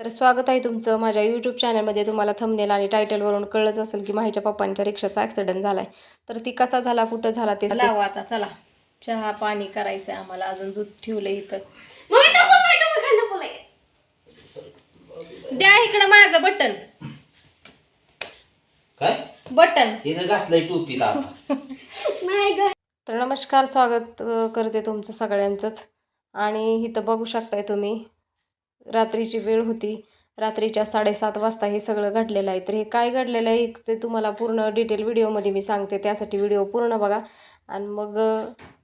तर स्वागत आहे तुमचं माझ्या यूट्यूब चॅनलमध्ये तुम्हाला थंबनेल आणि टायटलवरून कळलंच असेल की माझ्या पप्पांच्या रिक्षाचा ॲक्सिडेंट झाला आहे तर ती कसा झाला कुठं झाला ते लावा आता चला. चहा पाणी करायचं आहे आम्हाला. अजून दूध ठेवलं इथं. द्या इकडं माझं बटन. काय? बटन. तिनं घातलंय टोपीला तर नमस्कार स्वागत करते तुमचं सगळ्यांचंच. आणि इथं बघू शकताय तुम्ही रात्रीची वेळ होती. रात्रीच्या साडेसात वाजता हे सगळं घडलेलं आहे. तर हे काय घडलेलं आहे ते तुम्हाला पूर्ण डिटेल व्हिडिओमध्ये मी सांगते. त्यासाठी व्हिडिओ पूर्ण बघा. आणि मग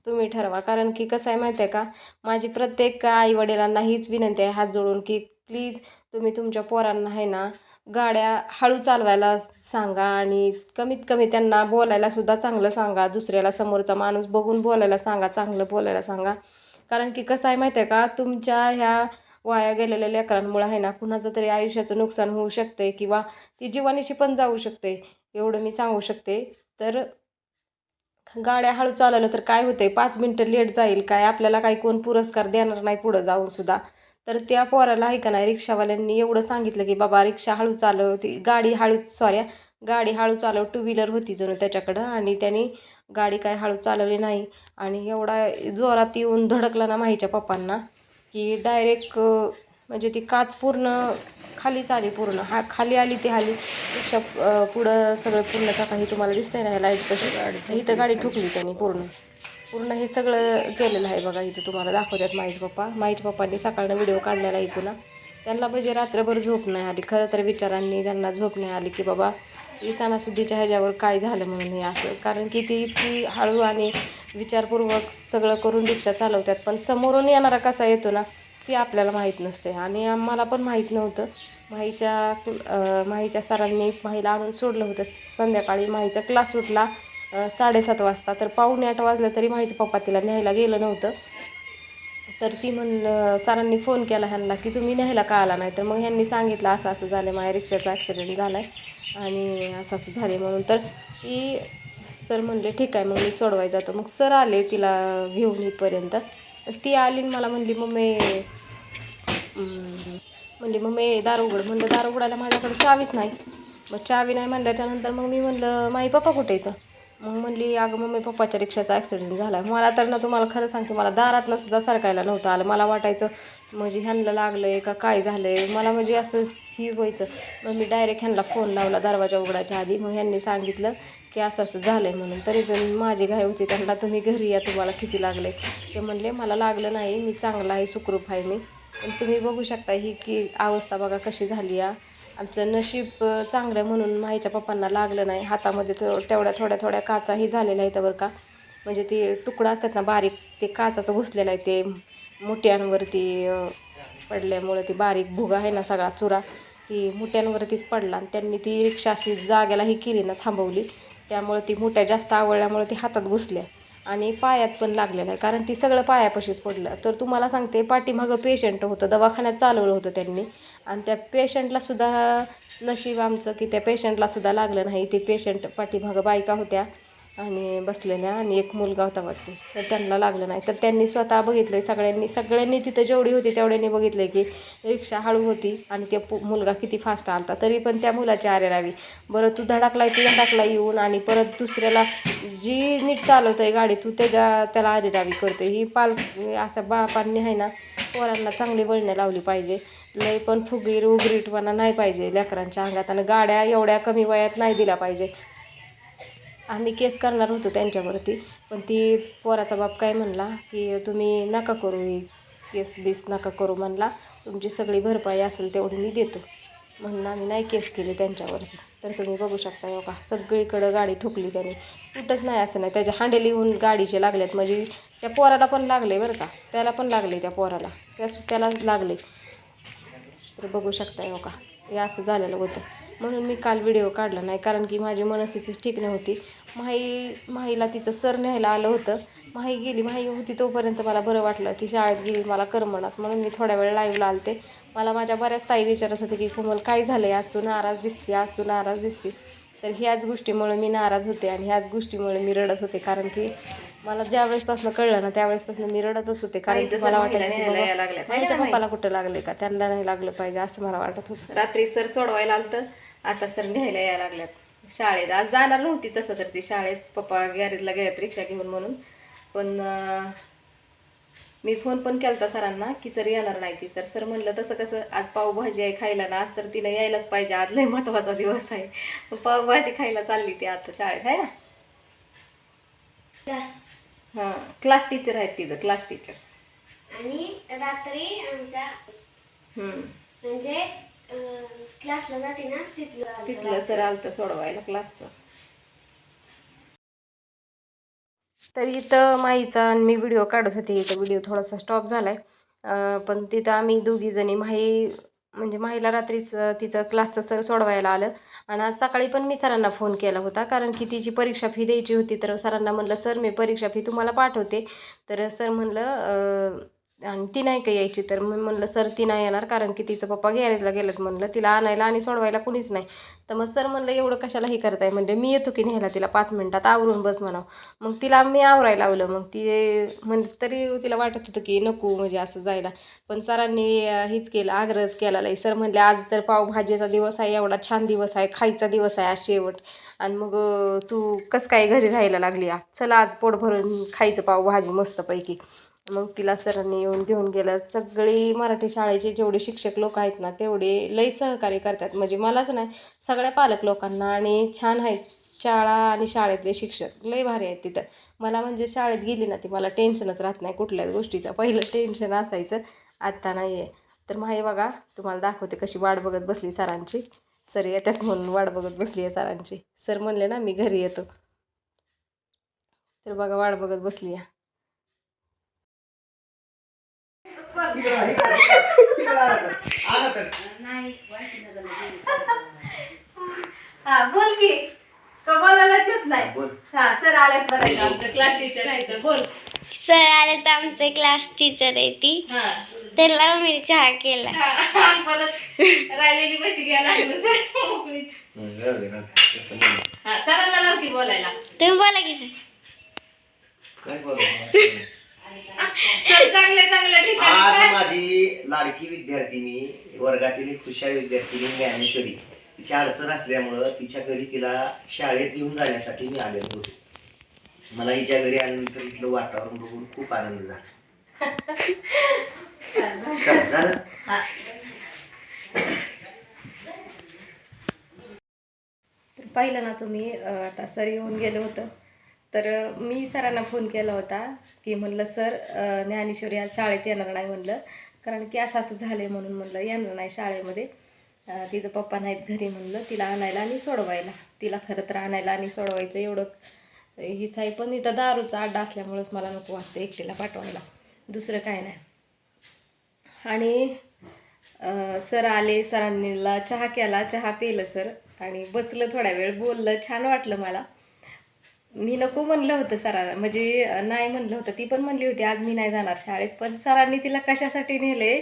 तुम्ही ठरवा. कारण की कसं आहे माहिती आहे का? माझी प्रत्येक आईवडिलांना हीच विनंती आहे हात जोडून की प्लीज तुम्ही तुमच्या पोरांना आहे ना गाड्या हळू चालवायला सांगा आणि कमीत कमी त्यांना बोलायला सुद्धा चांगलं सांगा. दुसऱ्याला समोरचा माणूस बघून बोलायला सांगा चांगलं बोलायला सांगा. कारण की कसं आहे माहिती आहे का? तुमच्या ह्या वाया गेलेल्या लेकरांमुळं आहे ना कुणाचं तरी आयुष्याचं नुकसान होऊ शकते किंवा ती जीवानीशी पण जाऊ शकते एवढं मी सांगू शकते. तर गाड्या हळू चालवलं तर काय होते पाच मिनटं लेट जाईल काय आपल्याला काही कोण पुरस्कार देणार नाही पुढं जाऊन सुद्धा. तर त्या पोराला आहे का नाही रिक्षावाल्यांनी एवढं सांगितलं की बाबा रिक्षा हळू चालव ती गाडी हळू सॉरी गाडी हळू चालव टू व्हीलर होती जणू त्याच्याकडं आणि त्यांनी गाडी काय हळू चालवली नाही. आणि एवढा जोरात येऊन धडकला ना माहीच्या पप्पांना. की डायरेक्ट म्हणजे ती काच पूर्ण खालीच आली पूर्ण. हा खाली आली ती हाली. रिक्षा पुढं सगळं पूर्ण काही तुम्हाला दिसतंय ना लाइट कशी गाडी इथं गाडी ठुकली त्यांनी पूर्ण. पूर्ण हे सगळं केलेलं आहे बघा इथं तुम्हाला दाखवतात माईज पप्पा. माईज पप्पांनी सकाळनं व्हिडिओ काढलेला ऐकून त्यांना म्हणजे रात्रभर झोप नाही आली. खरं तर विचारांनी त्यांना झोप नाही आली की बाबा ही सणासुद्धीच्या ह्याच्यावर काय झालं म्हणून हे असं. कारण की ती इतकी हळू आणि विचारपूर्वक सगळं करून रिक्षा चालवतात. पण समोरून येणारा कसा येतो ना ती आपल्याला माहीत नसते. आणि आम्हाला पण माहीत नव्हतं. माहीच्या माहीच्या सरांनी माहीला आणून सोडलं होतं. संध्याकाळी माहीचा क्लास सुटला साडेसात वाजता. तर पावणे आठ वाजलं तरी माहीचं पप्पा तिला न्यायला गेलं नव्हतं. तर ती म्हणलं सरांनी फोन केला ह्यांना की तुम्ही न्यायला का आला नाही? तर मग ह्यांनी सांगितलं असं असं झालं माझ्या रिक्षाचा ॲक्सिडेंट झाला आहे आणि असं असं झाले म्हणून. तर ती सर म्हणले ठीक आहे मग मी सोडवाय जातो. मग सर आले तिला घेऊन इथपर्यंत. ती आली आणि मला म्हणली मम्मी मी म्हणली मम्मी दार उघड. म्हणलं दार उघडायला माझ्याकडे चावीच नाही. मग चावी नाही म्हणल्याच्यानंतर मग मी म्हणलं माई पप्पा कुठे येतं मग म्हणली अगं मम्मी पप्पाच्या रिक्षाचा ॲक्सिडेंट झाला मला तर ना तुम्हाला खरं सांगते मला दारातनं सुद्धा सरकायला नव्हतं आलं. मला वाटायचं म्हणजे ह्यांना लागलं आहे का काय झालं आहे मला म्हणजे असं ही व्हायचं. मग मी डायरेक्ट ह्यांना फोन लावला दरवाजा उघडायच्या आधी. मग ह्यांनी सांगितलं की असं असं झालं आहे म्हणून. तरी पण माझी घाई होती. त्यांना तुम्ही घरी या तुम्हाला किती लागले ते म्हणले मला लागलं नाही. मी चांगला आहे सुखरूप आहे मी. पण तुम्ही बघू शकता ही की अवस्था बघा कशी झाली या. आमचं नशीब चांगलं म्हणून माईच्या पप्पांना लागलं नाही. हातामध्ये तो तेवढ्या थोड्या थोड्या काचाही झालेल्या आहेत बरं का. म्हणजे ते तुकडं असतात ना बारीक ते काचाचं घुसलेलं आहे ते मुठ्यांवरती पडल्यामुळं ती बारीक भुगा आहे ना सगळा चुरा ती मुठ्यांवरतीच पडला. आणि त्यांनी ती रिक्षा अशी केली ना थांबवली. त्यामुळं ती मुठ्या जास्त आवडल्यामुळे ती हातात घुसल्या. आणि पायात पण लागलेलं आहे. कारण ती सगळं पायापाशीच पडलं. तर तुम्हाला सांगते पाठीमागं पेशंट होतं. दवाखान्यात चालवलं होतं त्यांनी. आणि त्या पेशंटलासुद्धा नशीब आमचं की त्या पेशंटलासुद्धा लागलं नाही. ते पेशंट पाठीमागं बायका होत्या. आणि बसलेल्या आणि एक मुलगा होता वाटते. तर त्यांना लागलं नाही. तर त्यांनी स्वतः बघितलं सगळ्यांनी. सगळ्यांनी तिथं जेवढी होती तेवढ्यांनी बघितलं की रिक्षा हळू होती आणि ते पु मुलगा किती फास्ट आलता. तरी पण त्या मुलाची आरे रावी. बरं तू धडकलाय तू धडकला येऊन आणि परत दुसऱ्याला जी नीट चालवतं आहे गाडी तू त्याच्या त्याला आरे रावी करते ही पाल असं बापांनी आहे ना पोरांना चांगली वळणं लावली पाहिजे. लय पण फुगीर उगरीटपणा नाही पाहिजे लेकरांच्या अंगात आणि गाड्या एवढ्या कमी वयात नाही दिल्या पाहिजे. आम्ही केस करणार होतो त्यांच्यावरती. पण ती पोराचा बाप काय म्हणला की तुम्ही नका करू ही केस बीस नका करू म्हणला. तुमची सगळी भरपाई असेल तेवढी मी देतो. म्हणून आम्ही नाही केस केली त्यांच्यावरती. तर तुम्ही बघू शकता हो का सगळीकडं गाडी ठोकली त्याने. कुठंच नाही असं नाही. त्याच्या हांडेली येऊन गाडीचे लागलेत म्हणजे त्या पोराला पण लागले बरं का. त्याला पण लागले त्या पोराला. त्या त्याला लागले. तर बघू शकता हो का हे असं झालेलं होतं. म्हणून मी काल व्हिडिओ काढला नाही कारण की माझी मनस्थितीच ठीक नव्हती. माही माहीला तिचं सर न्यायला आलं होतं. माही गेली माही होती तोपर्यंत मला बरं वाटलं ती शाळेत गेली मला करमणाच म्हणून मी थोड्या वेळ लाईव्हला आलते. मला माझ्या बऱ्याच ताई विचारत होते की कोमल काय झालं आहे आज तू नाराज दिसते आज तू नाराज दिसते. तर ह्याच गोष्टीमुळे मी नाराज होते आणि ह्याच गोष्टीमुळे मी रडत होते कारण की मला ज्या वेळेसपासून कळलं ना त्यावेळेसपासून मी रडतच होते. कारण की मला वाटायचं की माझ्या पप्पाला कुठं लागले का? त्यांना नाही लागलं पाहिजे असं मला वाटत होतं. रात्री सर सोडवायला आलं आता सर न्यायला यायला लागल्यात. शाळेत. आज जाणार नव्हती तसं तर ती शाळेत. पप्पा गॅरेजला गेल्यात रिक्षा घेऊन म्हणून. पण मी फोन पण केलता सरांना की सर येणार नाही ती. सर सर म्हणलं तसं कसं आज पावभाजी आहे खायला ना आज तर तिला यायलाच पाहिजे. आज लय महत्त्वाचा दिवस आहे. पावभाजी खायला चालली ती आता शाळेत आहे ना? क्लास हां. क्लास टीचर आहेत तिचं क्लास टीचर आणि रात्री आमच्या म्हणजे क्लासला जाते ना तिथलं तिथलं सर आलं सोडवायला क्लासचं. तर इथं माईचा आणि मी व्हिडिओ काढत होते. इथं व्हिडिओ थोडासा स्टॉप झाला आहे पण तिथं आम्ही दोघी जणी माही म्हणजे माहीला रात्रीच तिचं क्लासचं सर सोडवायला आलं. आणि आज सकाळी पण मी सरांना फोन केला होता. कारण की तिची परीक्षा फी द्यायची होती. तर सरांना म्हणलं सर मी परीक्षा फी तुम्हाला पाठवते. तर सर म्हणलं आणि ती नाही का यायची तर मी म्हणलं सर ती नाही येणार कारण की तिचं पप्पा गॅरेजला गेलं म्हणलं. तिला आणायला आणि सोडवायला कुणीच नाही. तर मग सर म्हणलं एवढं कशाला हे करताय? म्हणजे मी येतो की न्यायला तिला पाच मिनटात आवरून बस म्हणावं. मग तिला मी आवरायला लावलं. मग ती म्हणजे तरी तिला वाटत होतं की नको म्हणजे असं जायला. पण सरांनी हेच केलं आग्रहच केला लई सर म्हणले आज तर पावभाजीचा दिवस आहे एवढा छान दिवस आहे खायचा दिवस आहे आज शेवट. आणि मग तू कसं काय घरी राहायला लागली आ चला आज पोट भरून खायचं पावभाजी मस्तपैकी. मग तिला सरांनी येऊन घेऊन गेलं सगळी मराठी शाळेचे जेवढे शिक्षक लोक आहेत ना तेवढे लई सहकार्य करतात. म्हणजे मलाच नाही सगळ्या पालक लोकांना आणि छान आहेत शाळा आणि शाळेतले शिक्षक लई भारी आहेत तिथं. मला म्हणजे शाळेत गेली ना ती मला टेन्शनच राहत नाही कुठल्याच गोष्टीचं. पहिलं टेन्शन असायचं आत्ता नाही आहे तर माही बघा तुम्हाला दाखवते कशी वाट बघत बसली सरांची. सर येतात म्हणून वाट बघत बसली आहे सरांची. सर म्हणले ना मी घरी येतो. तर बघा वाट बघत बसली आहे. हा बोल की. का बोलायलाच येत नाही? हा सर बरं आमचं क्लास टीचर आहे तर बोल. सर आले तर आमचे क्लास टीचर आहे ती. हा. त्याला मी चहा केला. हा, परत राहिलेली बशी घ्यायला लागलं सर. मोकळीच. हा सरांना लाव की बोलायला. तुम्ही बोला की सर. काय बोलू? सर चांगल्या चांगल्या ठिकाणी आज? माझी लाडकी विद्यार्थिनी वर्गातील एक हुशार विद्यार्थिनी ज्ञानेश्वरी तिची अडचण असल्यामुळं तिच्या घरी तिला शाळेत घेऊन जाण्यासाठी मी आलेलो होतो मला हिच्या घरी आल्यानंतर इथलं वातावरण बघून खूप आनंद झाला. तर पाहिलं ना तुम्ही अं, आता सर येऊन गेलं होतं तर मी सरांना फोन केला होता की म्हणलं सर ज्ञानेश्वरी आज शाळेत येणार नाही म्हणलं. कारण की असं असं झालं आहे म्हणून म्हणलं येणार नाही शाळेमध्ये. तिचं पप्पा नाहीत घरी म्हणलं तिला आणायला आणि सोडवायला. तिला खरं तर आणायला आणि सोडवायचं एवढं. हीच आहे पण इथं दारूचा अड्डा असल्यामुळंच मला नको वाटतं एकटीला पाठवायला. दुसरं काय नाही. आणि सर आले सरांनीला चहा केला चहा पिलं सर. आणि बसलं थोड्या वेळ बोललं छान वाटलं मला. मी नको म्हणलं होतं सरांना. म्हणजे नाही म्हणलं होतं. ती पण म्हणली होती आज मी नाही जाणार शाळेत. पण सरांनी तिला कशासाठी नेले?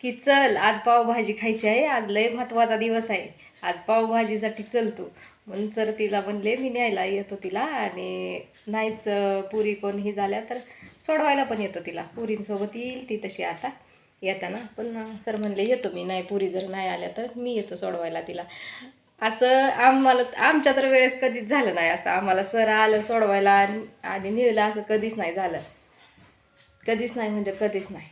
की चल आज पावभाजी खायची आहे. आज लय महत्त्वाचा दिवस आहे. आज पावभाजीसाठी चल तू. म्हणून सर तिला म्हणले मी न्यायला येतो तिला आणि नाहीच पुरी कोण ही झाल्या तर सोडवायला पण येतो तिला. पुरींसोबत येईल ती तशी आता. येताना पण सर म्हणले येतो मी. नाही पुरी जर नाही आल्या तर मी येतो सोडवायला तिला. असं आम्हाला आमच्या तर वेळेस कधीच झालं नाही असं. आम्हाला सर आलं सोडवायला आणि आणि नेलं असं कधीच नाही झालं. कधीच नाही म्हणजे कधीच नाही.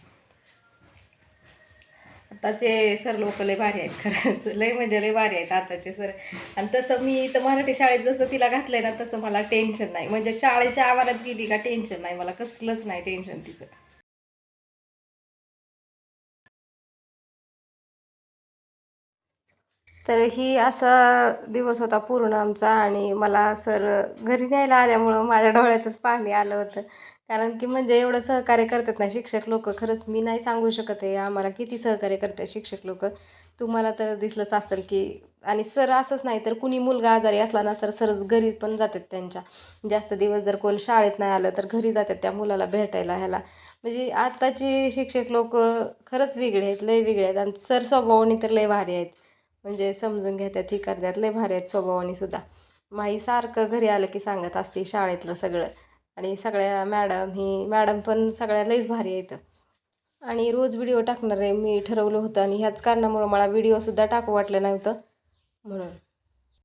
आताचे सर लोक लय भारी आहेत खरंच. लय म्हणजे लय भारी आहेत आताचे सर. आणि तसं मी इथं मराठी शाळेत जसं तिला घातलंय ना तसं मला टेन्शन नाही. म्हणजे शाळेच्या आवारात गेली का टेन्शन नाही. मला कसलंच नाही टेन्शन तिचं. तर ही असा दिवस होता पूर्ण आमचा आणि मला सर घरी न्यायला आल्यामुळं माझ्या डोळ्यातच पाणी आलं होतं. कारण की म्हणजे एवढं सहकार्य करतात ना शिक्षक लोक खरंच मी नाही सांगू शकत आहे आम्हाला किती सहकार्य करतात शिक्षक लोक. तुम्हाला तर दिसलंच असेल की आणि सर असंच नाही तर कुणी मुलगा आजारी असला ना तर सरच घरी पण जातात त्यांच्या. जास्त दिवस जर कोण शाळेत नाही आलं तर घरी जातात त्या मुलाला भेटायला ह्याला. म्हणजे आत्ताचे शिक्षक लोक खरंच वेगळे आहेत लय वेगळे आहेत आणि सर स्वभावाने तर लय भारी आहेत. म्हणजे समजून घेतात ही करतात लय भारी आहेत स्वभावाने सुद्धा. माई सारखं घरी आलं की सांगत असते शाळेतलं सगळं. आणि सगळ्या मॅडम ही मॅडम पण सगळ्या लईच भारी आहेत. आणि रोज व्हिडिओ टाकणार आहे मी ठरवलं होतं आणि ह्याच कारणामुळं मला व्हिडिओसुद्धा टाकू वाटलं नव्हतं म्हणून.